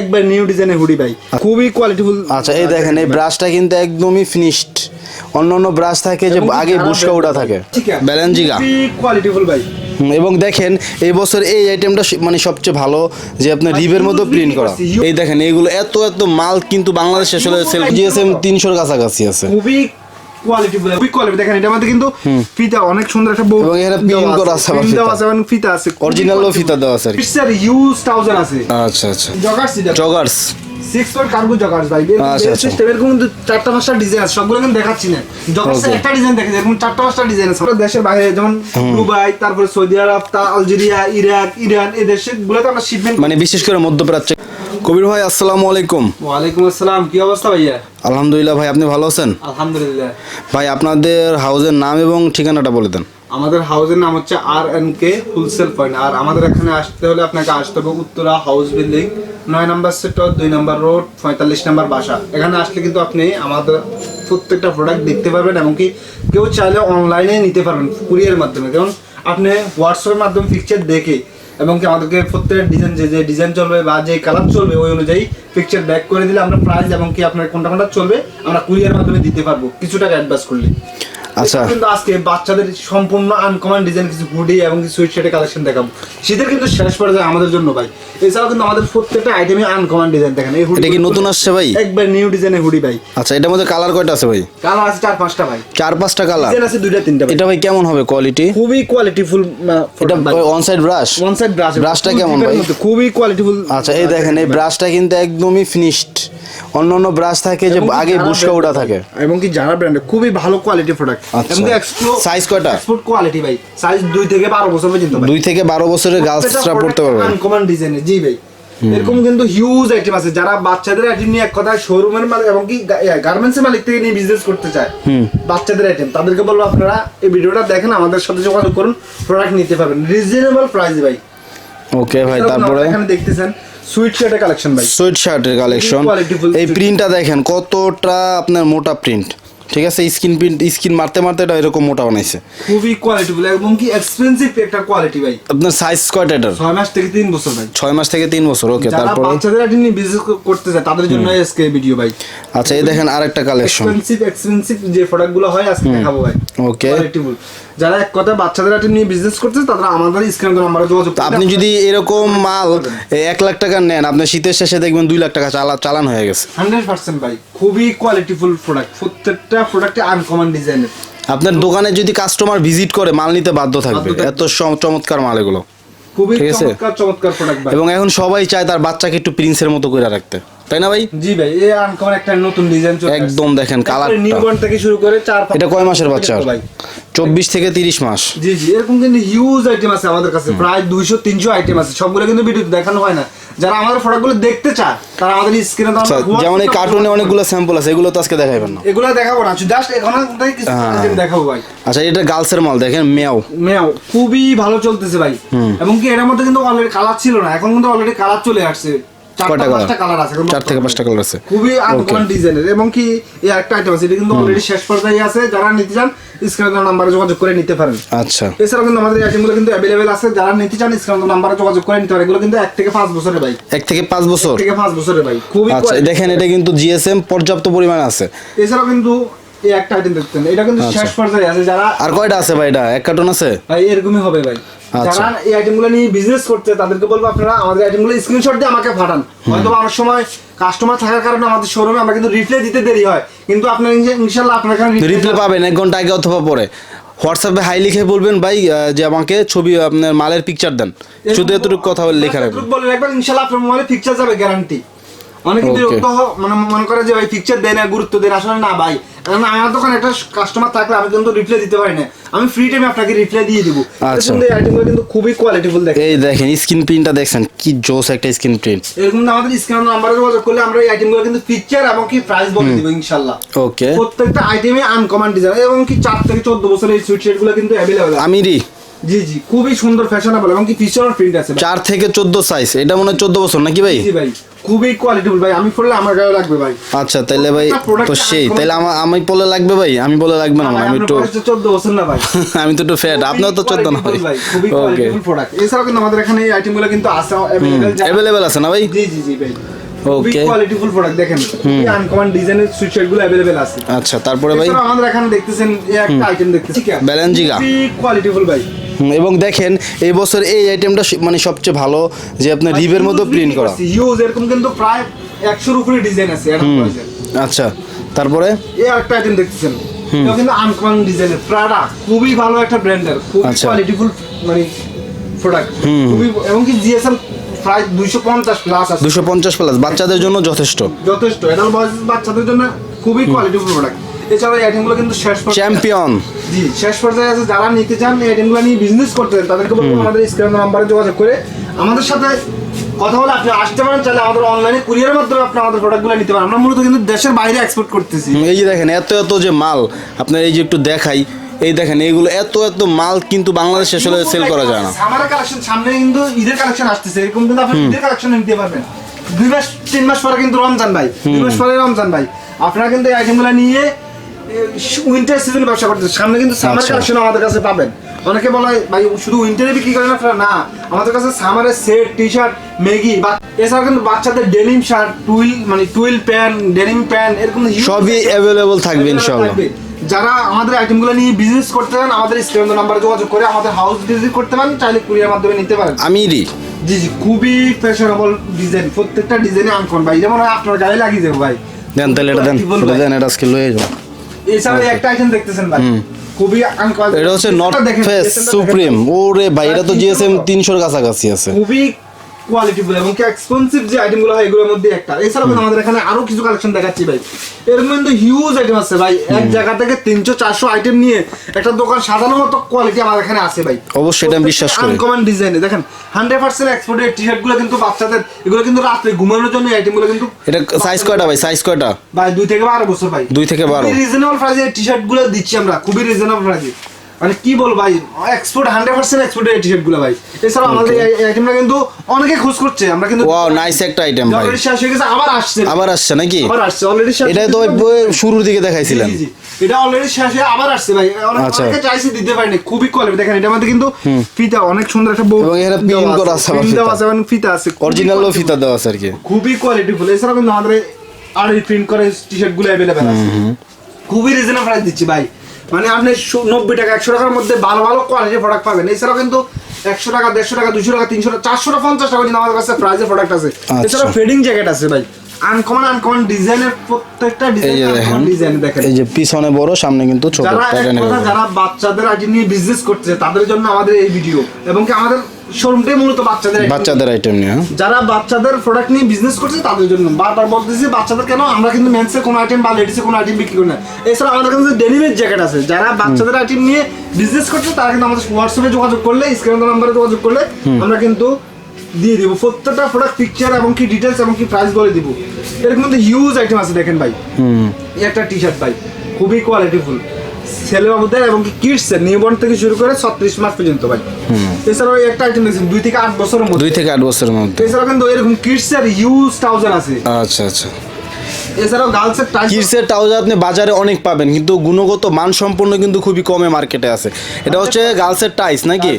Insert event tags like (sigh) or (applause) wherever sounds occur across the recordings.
একবার নিউ ডিজাইনের হুডি ভাই খুবই কোয়ালিটিফুল আচ্ছা এই দেখেন এই ব্রাশটা কিন্তু একদমই ফিনিশড অন্য অন্য ব্রাশ থাকে যে আগে বুসকা উড়া থাকে। ব্যালেন্সিগা কোয়ালিটিফুল ভাই। এবং দেখেন এই বছর এই আইটেমটা মানে সবচেয়ে ভালো যে আপনার রিভের মতো প্রিন্ট করা। এই দেখেন এইগুলো এত এত মাল কিন্তু বাংলাদেশে আসলে সেল জিএসএম তিনশোর কাছাকাছি আছে। খুবই কোয়ালিটিফুল খুবই কোয়ালিটি দেখেন এটার মধ্যে কিন্তু ফিতা অনেক সুন্দর একটা বউ। এবং এখানে pin করা আছে পিন দেওয়া আছে এবং ফিতা আছে অরিজিনালও ফিতা দেওয়া আছে ইউজ টাউজার আছে। আচ্ছা আচ্ছা। Joggers joggers six point cargo joggers ভাই। আচ্ছা, আচ্ছা। কিন্তু চারটা পাঁচটা ডিজাইন আছে সবগুলো কিন্তু দেখাচ্ছি না। Joggers Okay. একটা ডিজাইন দেখেন এরকম চারটা পাঁচটা ডিজাইন আছে। দেশের বাইরে যেমন দুবাই তারপরে সৌদি আরব তা আলজেরিয়া ইরাক ইরান এই দেশগুলোতে আমরা শিপমেন্ট মানে বিশেষ করে মধ্যপ্রাচ্যে কবির ভাই আসসালামু আলাইকুম। ওয়ালাইকুম আসসালাম কি অবস্থা ভাইয়া? আলহামদুলিল্লাহ ভাই আপনি ভালো আছেন? আলহামদুলিল্লাহ। ভাই আপনাদের হাউসের নাম এবং ঠিকানাটা বলে দেন। আমাদের হাউসের নাম হচ্ছে R N K wholesale point আর আমাদের এখানে আসতে হলে আপনাকে আসতে হবে উত্তরা হাউস বিল্ডিং নয় নাম্বার সেক্টর দুই নাম্বার রোড পঁয়তাল্লিশ নাম্বার বাসা। এখানে আসলে কিন্তু আপনি আমাদের প্রত্যেকটা প্রোডাক্ট দেখতে পারবেন এমনকি কেউ চাইলে অনলাইনে নিতে পারবেন কুরিয়ার মাধ্যমে। যেমন আপনি হোয়াটসঅ্যাপের মাধ্যমে পিকচার দেখে এবং কি আমাদেরকে প্রত্যেকটা ডিজাইন যে যে ডিজাইন চলবে বা যে কালার চলবে, ওই অনুযায়ী পিকচার ব্যাক করে দিলে আমরা প্রাইস এবং কি আপনার কোনটা কোনটা চলবে, আমরা কুরিয়ার মাধ্যমে দিতে পারব। কিছু টাকা অ্যাডভান্স করলে। আচ্ছা। কিন্তু আজকে বাচ্চাদের সম্পূর্ণ আনকমন ডিজাইন কিছু হুডি এবং কিছু সুইট শার্টের কালেকশন দেখাবো। শীতের কিন্তু শেষ পর্যায়ে আমাদের জন্য ভাই। এছাড়াও কিন্তু আমাদের প্রত্যেকটা আইটেমে আনকমন ডিজাইন দেখেন। এই এটা কি নতুন আসছে ভাই? একবার নিউ ডিজাইনের হুডি ভাই। আচ্ছা এটার মধ্যে কালার কয়টা আছে ভাই? কালার আছে চার পাঁচটা ভাই। চার পাঁচটা কালার ডিজাইন আছে দুইটা তিনটা এটা ভাই কেমন হবে কোয়ালিটি খুবই কোয়ালিটিফুল এটা on side brush one side brush ব্রাশটা কেমন ভাই? খুবই কোয়ালিটিফুল আচ্ছা এই দেখেন এই ব্রাশটা কিন্তু একদমই ফিনিশড অন্য অন্য ব্রাশ থাকে যে আগে বুসকা উড়া থাকে। এবং কি জারা ব্র্যান্ডের খুবই ভালো কোয়ালিটি প্রোডাক্ট আচ্ছা। এবং এক্সপ্লো Size কয়টা? এক্সপোর্ট কোয়ালিটি ভাই। সাইজ দুই থেকে বারো বছর পর্যন্ত ভাই। দুই থেকে বারো বছরের গার্লসরা পড়তে পারবে। আনকমন ডিজাইনের জি ভাই। এরকম কিন্তু হিউজ আইটেম আছে। যারা বাচ্চাদের আইটেম নিয়ে এক কথা শোরুমের মালিক এবং কি গার্মেন্টস এর মালিক থেকে নিয়ে বিজনেস করতে চায় বাচ্চাদের আইটেম তাদেরকে বলব আপনারা এই ভিডিওটা দেখেন আমাদের সাথে যোগাযোগ করুন প্রোডাক্ট নিতে পারবেন। রিজনেবল প্রাইস ভাই। ওকে ভাই তারপরে? এখানে দেখতেছেন সুইট শার্টের কালেকশন ভাই। সুইট শার্টের কালেকশন এই প্রিন্টটা দেখেন কতটা আপনার মোটা প্রিন্ট ঠিক আছে? স্কিন প্রিন্ট স্কিন মারতে মারতে এটা এরকম মোটা বানাইছে। খুবই কোয়ালিটিফুল এবং কি এক্সপেন্সিভ একটা কোয়ালিটি ভাই। আপনার সাইজ কয়টা এটার ছয় মাস থেকে তিন বছর ভাই। ছয় মাস থেকে তিন বছর ওকে তারপরে? বাচ্চাদের নিয়ে বিজনেস করতে চায় তাদের জন্য আজকে ভিডিও ভাই। আচ্ছা এই দেখেন আরেকটা কালেকশন এক্সপেন্সিভ এক্সপেন্সিভ যে প্রোডাক্টগুলো হয় আজকে দেখাবো ভাই। ওকে কোয়ালিটিফুল যারা এক কথা বাচ্চাদের আইটেম নিয়ে বিজনেস করতে চায় তারা আমাদের স্ক্রিন নাম্বারে যোগাযোগ আপনি যদি এরকম মাল এক লাখ টাকা নেন আপনি শীতের শেষে দেখবেন দুই লাখ টাকা চালা চালান হয়ে গেছে। হান্ড্রেড পার্সেন্ট ভাই খুবই কোয়ালিটিফুল প্রোডাক্ট প্রত্যেকটা প্রোডাক্টে আনকমন ডিজাইনের আপনার দোকানে যদি কাস্টমার ভিজিট করে মাল নিতে বাধ্য থাকবে। এত চমৎকার মাল এগুলো। খুবই চমৎকার চমৎকার প্রোডাক্ট এবং এখন সবাই চায় তার বাচ্চাকে একটু প্রিন্সের মতো করে রাখতে। তাই না ভাই? জি ভাই এই আনকমন একটা নতুন ডিজাইন চলে একদম দেখেন কালারটা নিউবর্ন থেকে শুরু করে চার এটা কয় মাসের বাচ্চা? ভাই। চব্বিশ থেকে তিরিশ মাস। জি জি এরকম কিন্তু হিউজ আইটেম আছে আমাদের কাছে প্রায় দুইশো তিনশো আইটেম আছে। সবগুলো কিন্তু ভিডিওতে দেখানো হয় না। যারা আমাদের প্রোডাক্টগুলো দেখতে চায় তারা আমাদের স্ক্রিনে আচ্ছা, যেমন এই কার্টুনে অনেকগুলো স্যাম্পল আছে এগুলো তো আজকে দেখাইবেন না। এগুলো দেখাবো না জাস্ট এখন কিছু হ্যাঁ। দেখাবো ভাই। আচ্ছা এটা গার্লসের মাল দেখেন মেয়াও মেয়াও খুবই ভালো চলতেছে ভাই। এবং কি এর মধ্যে কিন্তু অলরেডি কালার ছিল না এখন কিন্তু অলরেডি কালার চলে আসছে। কয়টা কালার আছে চার থেকে পাঁচটা কালার আছে। খুবই আনকমন ডিজাইনের এবং কি এই একটা আইটেম আছে এটা কিন্তু অলরেডি শেষ পর্যায়ে আছে। যারা নিতে চান স্ক্রিনে নাম্বারে যোগাযোগ করে নিতে পারেন। আচ্ছা। এছাড়াও কিন্তু আমাদের আইটেমগুলো কিন্তু অ্যাভেলেবেল আছে। যারা নিতে চান স্ক্রিনে নাম্বারে যোগাযোগ করে নিতে পারেন। এগুলো কিন্তু এক থেকে পাঁচ বছরের ভাই। এক থেকে পাঁচ বছর? থেকে পাঁচ বছরের ভাই। খুবই আচ্ছা দেখেন এটা কিন্তু জিএসএম পর্যাপ্ত পরিমাণে আছে। এছাড়াও কিন্তু এই একটা আইটেম দেখতেন। এটা কিন্তু আচ্ছা। শেষ পর্যায়ে আছে যারা আর কয়টা আছে ভাই এটা? এক কার্টুন আছে? ভাই এরকমই হবে ভাই। আচ্ছা। যারা এই আইটেমগুলো নিয়ে বিজনেস করতে তাদেরকে বলব আপনারা আমাদের আইটেমগুলো স্ক্রিনশট দিয়ে আমাকে পাঠান। হয়তো অনেক সময় কাস্টমার থাকার কারণে আমাদের শোরুমে আমরা কিন্তু রিপ্লাই দিতে দেরি হয়। কিন্তু আপনার রিপ্লে পাবেন এক ঘণ্টা আগে অথবা পরে। হোয়াটসঅ্যাপে হাই লিখে বলবেন ভাই যে আমাকে ছবি আপনার মালের পিকচার দেন। শুধু এতটুকু কথা বলে লেখা রাখবেন। বলে রাখবেন আপনার মোবাইলে পিকচার যাবে গ্যারান্টি অনেকে বিরক্ত মানে মনে করে যে ভাই পিকচার দেয় না গুরুত্ব দেয় আসলে না ভাই। কারণ আমার দোকানে একটা কাস্টমার থাকলে আমি কিন্তু রিপ্লাই দিতে পারি না। আমি ফ্রি টাইমে আপনাকে রিপ্লাই দিয়ে দিব। আচ্ছা। কিন্তু এই আইটেমগুলো কিন্তু খুবই কোয়ালিটিফুল দেখে এই দেখেন স্ক্রিন প্রিন্টটা দেখছেন কি জোস একটা স্ক্রিন প্রিন্ট এরকম আমাদের স্ক্রিন নাম্বারে যোগাযোগ করলে আমরা এই আইটেমগুলো কিন্তু পিকচার এবং কি প্রাইস বলে দিব ইনশাল্লাহ ওকে প্রত্যেকটা আইটেমে আনকমন ডিজাইন এবং কি চার থেকে চোদ্দ বছরের এই সুইট শার্টগুলো কিন্তু আছে। আমিরি জি জি খুবই সুন্দর ফ্যাশনেবল এবং কি পিছনের প্রিন্ট আছে ভাই। চার থেকে চোদ্দ সাইজ এটা মনে হয় চোদ্দ বছর নাকি ভাই জি ভাই খুবই কোয়ালিটিফুল ভাই আমি পড়লে আমার গায়ে লাগবে ভাই আচ্ছা তাহলে ভাই প্রত্যেকটা product তো এ সেই আনকমন- তাহলে আমার আমি বলে লাগবে ভাই আমি বলে লাগবে না মানে আমি একটু চোদ্দ বছর না ভাই (laughs) আমি তো একটু ফ্যাট আপনার তো চোদ্দ না ভাই ভাই খুবই ওকে কোয়ালিটিফুল প্রোডাক্ট এছাড়াও কিন্তু আমাদের এখানে এই আইটেমগুলো কিন্তু আছে অ্যাভেলেবল অ্যাভেলেবেল আছে না ভাই জি জি জি ভাই খুবই Okay. কোয়ালিটিফুল প্রোডাক্ট দেখেন খুবই আনকমন ডিজাইনের সুইট শার্ট গুলো अवेलेबल আছে আচ্ছা তারপরে ভাই এছাড়াও আমাদের এখানে দেখতেছেন এই একটা আইটেম দেখতেছি কি Belenjiga। খুবই কোয়ালিটিফুল ভাই হুম, এবং দেখেন এই বছর এই আইটেমটা মানে সবচেয়ে ভালো যে আপনার রিবের মতো প্রিন্ট করা। ইউজ এরকম কিন্তু প্রায় 100 এর উপরে ডিজাইন আছে এটা আচ্ছা তারপরে? এই একটা আইটেম দেখতেছেন এটা কিন্তু আনকমন ডিজাইনের প্রাডা খুবই ভালো একটা ব্র্যান্ডের আচ্ছা। কোয়ালিটিফুল মানে প্রোডাক্ট খুবই এবং কি জিএসএম প্রায় 250 প্লাস আছে। দুশো পঞ্চাশ প্লাস বাচ্চাদের জন্য যথেষ্ট। যথেষ্ট বয়স বাচ্চাদের জন্য খুবই কোয়ালিটিফুল প্রোডাক্ট এছাড়া এই আইটেমগুলো কিন্তু শেষ চ্যাম্পিয়ন জি শেষ পর্যায়ে আছে যারা নিতে চান এই আইটেমগুলো নিয়ে বিজনেস করতে চান তাদেরকে বলব আমাদের স্ক্রিন নাম্বারে যোগাযোগ করে। আমাদের সাথে কথা বলে আপনি আসতে পারেন চাইলে আমাদের অনলাইনে কুরিয়ারের মাধ্যমে আপনি আমাদের প্রোডাক্টগুলো নিতে পারেন। আমরা মূলত কিন্তু দেশের বাইরে এক্সপোর্ট করতেছি। এই যে দেখেন এত এত যে মাল আপনার এই যে একটু দেখাই এই দেখেন এইগুলো এত এত মাল কিন্তু বাংলাদেশে আসলে সেল করা যায় না। কালেকশন সামনে কিন্তু ঈদের কালেকশন আসতেছে এরকম কিন্তু আপনি ঈদের কালেকশন নিতে পারবেন। দুই মাস তিন মাস পরে কিন্তু রমজান ভাই দুই মাস পরে রমজান ভাই। আপনারা কিন্তু এই আইটেমগুলো নিয়ে উইন্টার সিজন ব্যবসা করতে সামনে কিন্তু সামার আচ্ছা। কালেকশন আমাদের কাছে পাবেন। অনেকে বলে ভাই শুধু উইন্টারে বিক্রি করেন আপনারা? না আমাদের কাছে সামারের সেট টি শার্ট ম্যাগি বা এছাড়া কিন্তু বাচ্চাদের ডেনিম শার্ট টুইল মানে টুইল প্যান্ট ডেনিম প্যান্ট এরকম সবই অ্যাভেলেবল থাকবে ইনশাল্লাহ থাকবে। যারা আমাদের আইটেমগুলো নিয়ে বিজনেস করতে চান আমাদের স্ক্রিন নাম্বারে যোগাযোগ করে আমাদের হাউস ভিজিট করতে পারেন চাইলে কুরিয়ার মাধ্যমে নিতে পারেন। আমিরই জি জি খুবই ফ্যাশনেবল ডিজাইন প্রত্যেকটা ডিজাইনে আনকন ভাই যেমন আপনার গায়ে লাগিয়ে যাবে ভাই। দেন তাহলে এটা দেন। এটা ভাই? দেন এটা আজকে লয়ে যাও। এছাড়া একটা আইটেম দেখতেছেন ভাই। খুবই এটা হচ্ছে নর্থ ফেস সুপ্রিম ওরে ভাই এটা তো জিএসএম তিনশোর কাছাকাছি আছে। খুবই কোয়ালিটিফুল এবং কি এক্সপেন্সিভ যে আইটেমগুলো হয় এগুলোর মধ্যে একটা। এছাড়াও কিন্তু আমাদের এখানে আরও কিছু কালেকশন দেখাচ্ছি ভাই। এর মধ্যে হিউজ আইটেম আছে ভাই। এক জায়গা থেকে তিনশো চারশো আইটেম নিয়ে একটা দোকান সাজানোর মতো কোয়ালিটি আমাদের এখানে আছে ভাই। অবশ্যই এটা বিশ্বাস করি। আনকমন ডিজাইনে দেখেন হান্ড্রেড পার্সেন্ট এক্সপোর্টের টি শার্টগুলো কিন্তু বাচ্চাদের এগুলো কিন্তু রাত্রে ঘুমানোর জন্য আইটেমগুলো কিন্তু এটা সাইজ কয়টা ভাই? সাইজ কয়টা? ভাই দুই থেকে বারো বছর ভাই। দুই থেকে বারো। রিজনেবল প্রাইসে টি শার্টগুলো দিচ্ছি আমরা। খুবই রিজনেবল প্রাইসে মানে কি বল ভাই এক্সপোর্ট হান্ড্রেড পার্সেন্ট এক্সপোর্টের টি শার্টগুলো ভাই। এছাড়াও আমাদের এই আইটেমটা কিন্তু অনেকে খোঁজ করছে আমরা কিন্তু ওয়াও নাইস একটা আইটেম ভাই। অলরেডি শেষ হয়ে গেছে আবার আসছে। আবার আসছে নাকি? আবার আসছে অলরেডি শেষ এটা তো শুরুর দিকে দেখাইছিলেন। এটা অলরেডি শেষ হয়ে আবার আসছে ভাই। অনেক- আচ্ছা। অনেকে চাইছে দিতে পারেনি খুবই কোয়ালিটি দেখেন এটার মধ্যে কিন্তু ফিতা অনেক সুন্দর একটা বউ এবং এখানে দেওয়া pin করা আছে pin দেওয়া ফিতা। আছে এবং ফিতা আছে। খুবই অরিজিনালও ফিতা দেওয়া আছে আর কি। খুবই কোয়ালিটিফুল এছাড়াও কিন্তু আমাদের আর এই প্রিন্ট করে টি শার্টগুলো অ্যাভেলেবেল আছে। খুবই রিজনেবল প্রাইস দিচ্ছি ভাই। মানে আপনি নব্বই টাকা একশো টাকার মধ্যে ভালো ভালো কোয়ালিটির প্রোডাক্ট পাবেন। এছাড়াও কিন্তু একশো টাকা দেড়শো টাকা দুশো টাকা তিনশো টাকা চারশো টাকা পঞ্চাশ টাকা কিন্তু আমাদের কাছে প্রাইজের প্রোডাক্ট আছে। আচ্ছা। এছাড়াও ফেডিং জ্যাকেট আছে ভাই। আনকমন আনকমন ডিজাইনের প্রত্যেকটা ডিজাইন দেখেন ডিজাইন দেখেন। এই যে পিছনে বড় সামনে কিন্তু ছোট। যারা বাচ্চাদের আজ নিয়ে বিজনেস করছে তাদের জন্য আমাদের এই ভিডিও এবং কি আমাদের শোরুমটাই মূলত বাচ্চাদের বাচ্চাদের আইটেম নিয়ে? যারা বাচ্চাদের প্রোডাক্ট নিয়ে বিজনেস করছে তাদের জন্য। বারবার বলতেছি বাচ্চাদের কেন? আমরা কিন্তু মেন্সের কোনো আইটেম বা লেডিসের কোনো আইটেম বিক্রি করি না। এছাড়া আমাদের কাছে ডেনিমের জ্যাকেট আছে। যারা বাচ্চাদের আইটেম নিয়ে বিজনেস করছে তারা কিন্তু আমাদের হোয়াটসঅ্যাপে যোগাযোগ করলে স্ক্রিন নাম্বারে যোগাযোগ করলে আমরা কিন্তু দিয়ে দিব। প্রত্যেকটা প্রোডাক্ট পিকচার এবং কি ডিটেলস এবং কি প্রাইস বলে দিব। এর মধ্যে হিউজ আইটেম আছে দেখেন ভাই। হুম। একটা টি শার্ট ভাই খুবই কোয়ালিটিফুল ছেলে বাবুদের এবং কি কিডস এর নিউবর্ন থেকে শুরু করে ছত্রিশ মাস পর্যন্ত ভাই। এছাড়াও একটা আইটেম দেখছেন দুই থেকে আট বছরের মধ্যে। দুই থেকে আট বছরের মধ্যে। এছাড়াও কিন্তু এরকম কিডস এর হিউজ ট্রাউজার আছে। আচ্ছা আচ্ছা। এছাড়াও গার্লস এর টাইপ কিডসের ট্রাউজার আপনি বাজারে অনেক পাবেন কিন্তু গুণগত মান সম্পন্ন কিন্তু খুবই কমে মার্কেটে আছে। এটা হচ্ছে গার্লসের টাইস নাকি?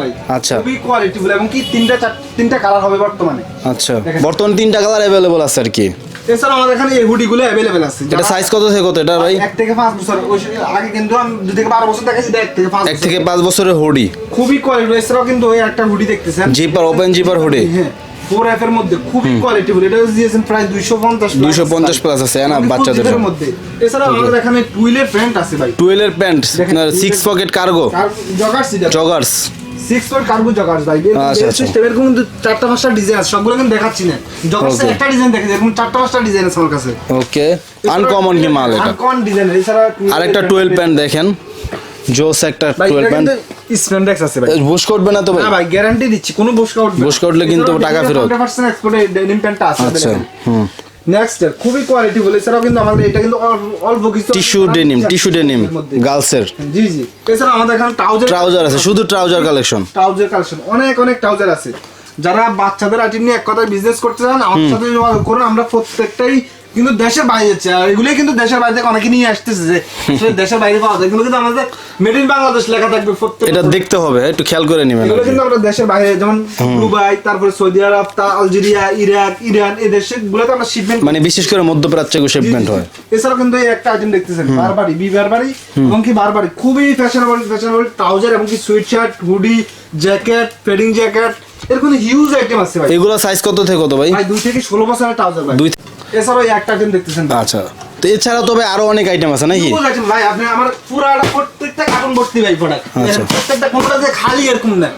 ভাই। আচ্ছা। খুবই কোয়ালিটিফুল এবং কি তিনটা তিনটা কালার হবে বর্তমানে। আচ্ছা। বর্তমান তিনটা কালার আছে আর কি। এছাড়াও আমাদের এখানে এই হুডি গুলো অ্যাভেলেবেল আছে। এটা সাইজ কত থেকে কত এটা ভাই? এক থেকে পাঁচ বছর ওই আগে কিন্তু আমি দুই থেকে বারো বছর দেখেছি এক থেকে পাঁচ এক। থেকে পাঁচ বছরের হুডি। খুবই কোয়ালিটি এছাড়াও কিন্তু ওই একটা হুডি দেখতেছেন। Zipper open zipper hoodie. হ্যাঁ ফোর এফ এর মধ্যে খুবই কোয়ালিটিফুল এটা দিয়েছেন প্রায় দুইশো পঞ্চাশ 250 plus আছে, না, বাচ্চাদের মধ্যে। এছাড়াও আমাদের এখানে টুইলের প্যান্ট আছে ভাই। টুয়েলের pant six pocket cargo joggers joggers six point cargo joggers ভাই। সিস্টেম এরকম কিন্তু চারটা পাঁচটা ডিজাইন আছে সবগুলো কিন্তু দেখাচ্ছি না। জগার্সের একটা ডিজাইন দেখেছি এরকম চারটা পাঁচটা ডিজাইন আছে আমার কাছে। ওকে আনকমন কি মাল এটা। আনকমন ডিজাইন এছাড়া আরেকটা টুয়েলভ প্যান্ট দেখেন। জোস একটা টুয়েলভ প্যান্ট কিন্তু আছে ভাই। বুশ করবে না তো ভাই? না ভাই গ্যারান্টি দিচ্ছি কোনো বসকা উঠবে বসকা উঠলে কিন্তু টাকা ফেরত। 100% এক্সপোর্টে ডেনিম প্যান্টটা আছে আচ্ছা হুম। নেক্সট খুবই কোয়ালিটি বলে এছাড়াও কিন্তু আমাদের এটা কিন্তু অল্প কিছু টিস্যু ডেনিম টিস্যু ডেনিম গার্লসের জি জি। এছাড়া আমাদের এখানে ট্রাউজার ট্রাউজার আছে শুধু ট্রাউজার কালেকশন ট্রাউজার কালেকশন অনেক অনেক ট্রাউজার আছে। যারা বাচ্চাদের আইটেম নিয়ে এক কথায় বিজনেস করতে চান আমাদের সাথে যোগাযোগ করুন আমরা প্রত্যেকটাই কিন্তু দেশের বাইরে যাচ্ছে আর এগুলোই কিন্তু দেশের বাইরে থেকে অনেকে নিয়ে আসতেছে যে দেশের বাইরে পাওয়া যায়। এগুলো কিন্তু আমাদের মেড ইন বাংলাদেশ লেখা থাকবে প্রত্যেক এটা দেখতে হবে একটু খেয়াল করে নেবেন এগুলো কিন্তু আমরা দেশের বাইরে যেমন দুবাই তারপরে সৌদি আরব তা আলজেরিয়া ইরাক ইরান এই দেশে গুলোতে আমরা শিপমেন্ট মানে বিশেষ করে মধ্যপ্রাচ্যে শিপমেন্ট হয়। এছাড়াও কিন্তু এই একটা আইটেম দেখতেছেন বারবারি বি বারবারি এবং কি বারবারি খুবই ফ্যাশনেবল ফ্যাশনেবল ট্রাউজার এবং কি sweatshirt hoodie jacket fading jacket এরকম হিউজ আইটেম আছে ভাই। এগুলো সাইজ কত থেকে কত ভাই? ভাই দুই থেকে ষোলো বছরের ট্রাউজার ভাই। এছাড়াও একটা আইটেম দেখতেছেন। আচ্ছা। তো এছাড়া তবে আরও অনেক আইটেম আছে নাকি? ভাই আপনি আমার পুরাটা প্রত্যেকটা কার্টুন ভর্তি ভাই প্রোডাক্ট আচ্ছা। প্রত্যেকটা কোনটা যে খালি এরকম না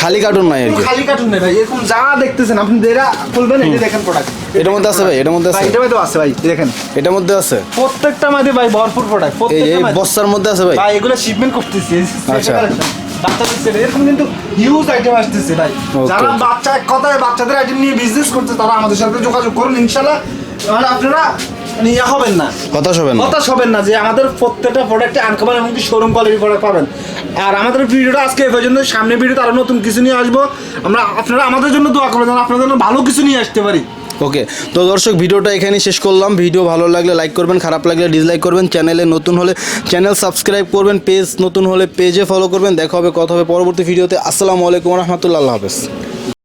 খালি কার্টুন নাই আর খালি কার্টুন নেই ভাই এরকম যা দেখতেছেন আপনি যেটা খুলবেন যে দেখেন প্রোডাক্ট এটার মধ্যে আছে ভাই এটার মধ্যে আছে। এটা ভাই তো আছে ভাই দেখেন। এটার মধ্যে আছে? প্রত্যেকটা মাঝে ভাই ভরপুর প্রোডাক্ট এই বস্তার মধ্যে আছে ভাই? ভাই এগুলো শিপমেন্ট করতেছি আচ্ছা। এরকম কিন্তু হিউজ আইটেম আসতেছে ভাই. যারা বাচ্চা কথায় বাচ্চাদের আইটেম নিয়ে বিজনেস করতে তারা আমাদের সাথে যোগাযোগ করুন ইনশাল্লাহ মানে আপনারা ইয়া হবেন না। হতাশ হবেন না। হতাশ হবেন না যে আমাদের প্রত্যেকটা প্রোডাক্টে আনকমন এবং কি শোরুম কোয়ালিটি প্রোডাক্ট পাবেন। আর আমাদের ভিডিওটা আজকে এই পর্যন্ত সামনে ভিডিওতে আরও নতুন কিছু নিয়ে আসব। আমরা আপনারা আমাদের জন্য দোয়া করবেন আপনাদের জন্য ভালো কিছু নিয়ে আসতে পারি। ওকে তো দর্শক ভিডিওটা এখানে শেষ করলাম। ভিডিও ভালো লাগলে লাইক করবেন খারাপ লাগলে ডিসলাইক করবেন। চ্যানেলে নতুন হলে চ্যানেল সাবস্ক্রাইব করবেন পেজ নতুন হলে পেজে ফলো করবেন। দেখা হবে কথা হবে পরবর্তী ভিডিওতে। আসসালামু আলাইকুম রহমতুল্লাহ হাফেজ।